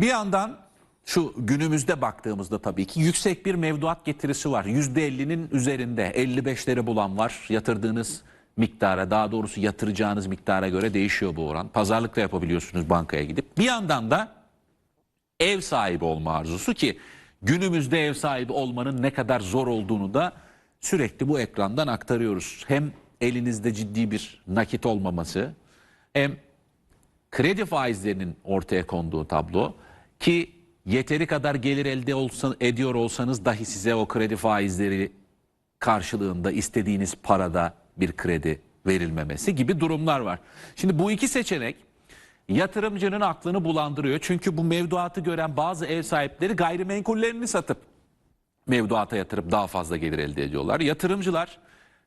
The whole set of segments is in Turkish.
Bir yandan şu günümüzde baktığımızda tabii ki yüksek bir mevduat getirisi var. %50'nin üzerinde 55'leri bulan var. Yatırdığınız miktara daha doğrusu yatıracağınız miktara göre değişiyor bu oran. Pazarlık da yapabiliyorsunuz bankaya gidip. Bir yandan da ev sahibi olma arzusu ki günümüzde ev sahibi olmanın ne kadar zor olduğunu da sürekli bu ekrandan aktarıyoruz. Hem elinizde ciddi bir nakit olmaması hem kredi faizlerinin ortaya konduğu tablo ki yeteri kadar gelir elde olsa, ediyor olsanız dahi size o kredi faizleri karşılığında istediğiniz parada bir kredi verilmemesi gibi durumlar var. Şimdi bu iki seçenek yatırımcının aklını bulandırıyor. Çünkü bu mevduatı gören bazı ev sahipleri gayrimenkullerini satıp mevduata yatırıp daha fazla gelir elde ediyorlar. Yatırımcılar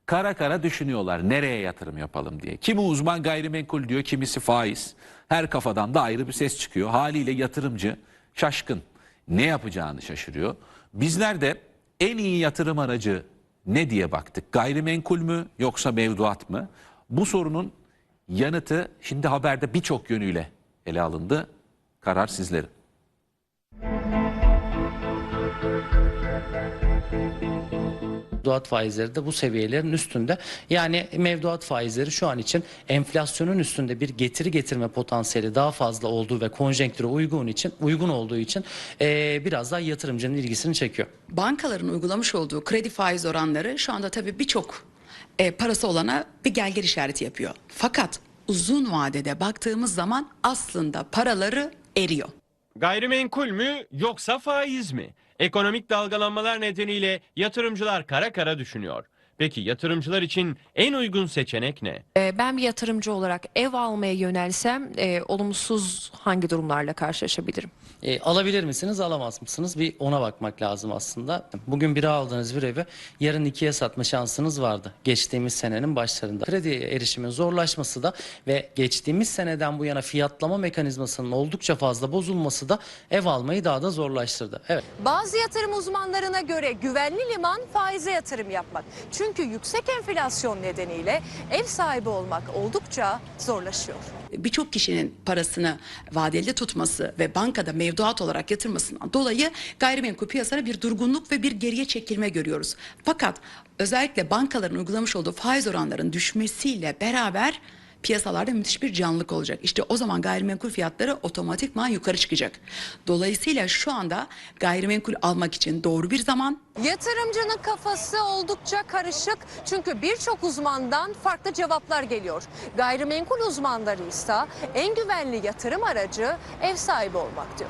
kara kara düşünüyorlar nereye yatırım yapalım diye. Kimi uzman gayrimenkul diyor, kimisi faiz. Her kafadan da ayrı bir ses çıkıyor. Haliyle yatırımcı şaşkın. Ne yapacağını şaşırıyor. Bizler de en iyi yatırım aracı ne diye baktık? Gayrimenkul mü yoksa mevduat mı? Bu sorunun yanıtı şimdi haberde birçok yönüyle ele alındı. Karar sizlerin. Mevduat faizleri de bu seviyelerin üstünde. Yani mevduat faizleri şu an için enflasyonun üstünde bir getiri getirme potansiyeli daha fazla olduğu ve konjonktüre uygun için uygun olduğu için eee, biraz daha yatırımcının ilgisini çekiyor. bankaların uygulamış olduğu kredi faiz oranları şu anda tabii birçok e, parası olana bir gel gel işareti yapıyor. Fakat uzun vadede baktığımız zaman aslında paraları eriyor. Gayrimenkul mü yoksa faiz mi? Ekonomik dalgalanmalar nedeniyle yatırımcılar kara kara düşünüyor. Peki yatırımcılar için en uygun seçenek ne? Ee, Ben bir yatırımcı olarak ev almaya yönelsem e, olumsuz hangi durumlarla karşılaşabilirim? E, alabilir misiniz, alamaz mısınız? Bir ona bakmak lazım aslında. Bugün biri aldığınız bir evi yarın ikiye satma şansınız vardı. Geçtiğimiz senenin başlarında. Kredi erişimin zorlaşması da ve geçtiğimiz seneden bu yana fiyatlama mekanizmasının oldukça fazla bozulması da ev almayı daha da zorlaştırdı. Evet. Bazı yatırım uzmanlarına göre güvenli liman faize yatırım yapmak. Çünkü yüksek enflasyon nedeniyle ev sahibi olmak oldukça zorlaşıyor. Birçok kişinin parasını vadeli tutması ve bankada mevduat olarak yatırmasından dolayı gayrimenkul piyasada bir durgunluk ve bir geriye çekilme görüyoruz. Fakat özellikle bankaların uygulamış olduğu faiz oranlarının düşmesiyle beraber piyasalarda müthiş bir canlılık olacak. İşte o zaman gayrimenkul fiyatları otomatikman yukarı çıkacak. Dolayısıyla şu anda gayrimenkul almak için doğru bir zaman Yatırımcının kafası oldukça karışık çünkü birçok uzmandan farklı cevaplar geliyor. Gayrimenkul uzmanları ise en güvenli yatırım aracı ev sahibi olmak diyor.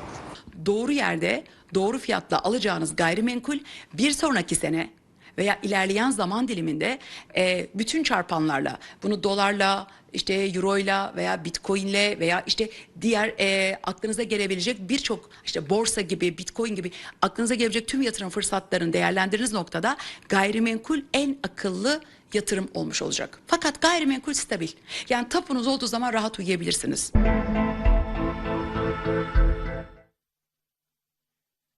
doğru yerde doğru fiyatla alacağınız gayrimenkul bir sonraki sene veya ilerleyen zaman diliminde e, bütün çarpanlarla bunu dolarla işte euroyla veya bitcoinle veya işte diğer e, aklınıza gelebilecek birçok işte borsa gibi bitcoin gibi aklınıza gelebilecek tüm yatırım fırsatlarını değerlendirdiğiniz noktada gayrimenkul en akıllı yatırım olmuş olacak. Fakat gayrimenkul stabil. Yani tapunuz olduğu zaman rahat uyuyabilirsiniz.